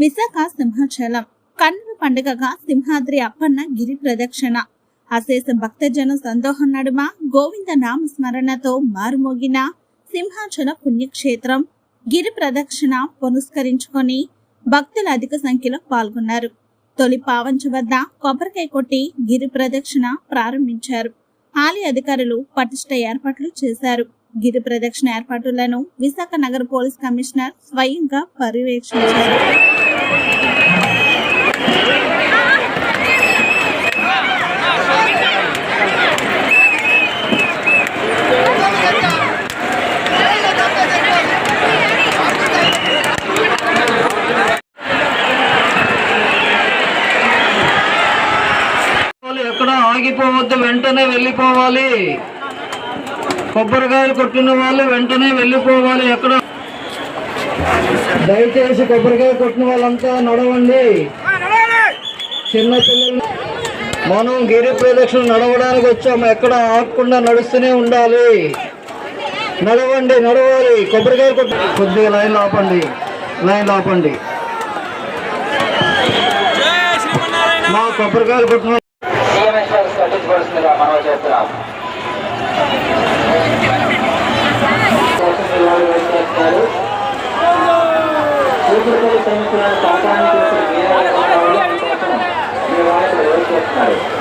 విశాఖ సింహాచలం. కన్నుల పండుగగా సింహాద్రి అప్పన్న గిరి ప్రదక్షిణ. అశేష భక్తజన సందోహం నడుమ గోవింద నామ స్మరణతో మారుమోగిన సింహాచల పుణ్యక్షేత్రం. గిరి ప్రదక్షిణ పునస్కరించుకొని భక్తులు అధిక సంఖ్యలో పాల్గొన్నారు. తొలి పావంచ వద్ద కొబ్బరికాయ కొట్టి గిరి ప్రదక్షిణ ప్రారంభించారు. ఆలయ అధికారులు పటిష్ట ఏర్పాట్లు చేశారు. గిరి ప్రదక్షిణ ఏర్పాట్లను విశాఖ నగర పోలీస్ కమిషనర్ స్వయంగా పర్యవేక్షించారు పోవాలి, ఎక్కడ ఆగిపోవద్దు వెంటనే వెళ్ళిపోవాలి. కొబ్బరికాయలు కొట్టిన వాళ్ళు వెంటనే వెళ్ళిపోవాలి ఎక్కడ. దయచేసి కొబ్బరికాయ కొట్టిన వాళ్ళంతా నడవండి. చిన్న పిల్లలు మనం గిరి ప్రదక్షిణ నడవడానికి వచ్చాము. ఎక్కడ ఆగకుండా నడుస్తూనే ఉండాలి. నడవండి నడవాలి. కొబ్బరికాయ కొట్టి కొద్దిగా లైన్ ఆపండి లైన్ ఆపండి మా కొబ్బరికాయలు కొట్టిన నియమించాల్సి పట్టించవలసిందిగా మనం చేస్తున్నాం సైనికులను కాపాడానికి చేసిన వీరాలు మీ వాళ్ళు చేస్తున్నారు